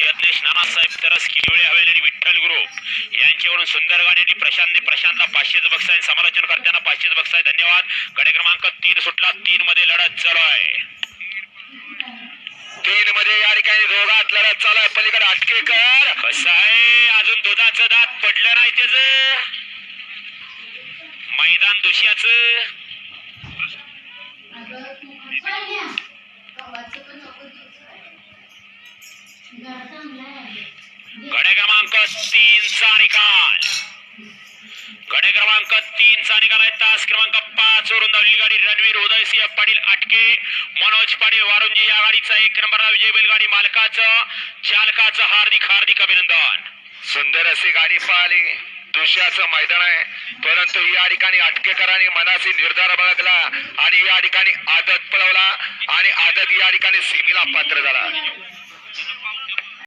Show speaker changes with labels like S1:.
S1: यज्ञेश नानासाहेब तरस किरवळे हवेल आणि विठ्ठल ग्रुप यांच्याकडून सुंदर गाडी आणि प्रशांतने प्रशांतला पाचशेच बक्षीस आहे समालोचन करताना पाचशेच बक्षीस आहे धन्यवाद. गडे क्रमांक तीन सुटला. तीन मध्ये लढत चालू आहे
S2: तीन मध्ये या ठिकाणी दोघात लढत चालू आहे पलीकडे अटकेकर
S1: कसं आहे अजून दुधाचं दात पडलं नाही त्याच. मैदान दुष्याच. गडे क्रमांक तीन चा निकाल. गडे क्रमांक तीन चा निकाल आहे. तास क्रमांक पाच वरून धावलेली गाडी रणवीर उदयसिंह पाटील अटके मनोज पाटील वारुंजी या गाडीचा एक नंबरला विजय बैलगाडी मालकाचं चालकाचं हार्दिक हार्दिक अभिनंदन.
S2: सुंदर अशी गाडी पाहिली. दुसऱ्याचं मैदान आहे. परंतु या ठिकाणी अटकेकरांनी मनाशी निर्धार बाळगला आणि या ठिकाणी आदत पळवला आणि आदत या ठिकाणी सीमेला पात्र झाला.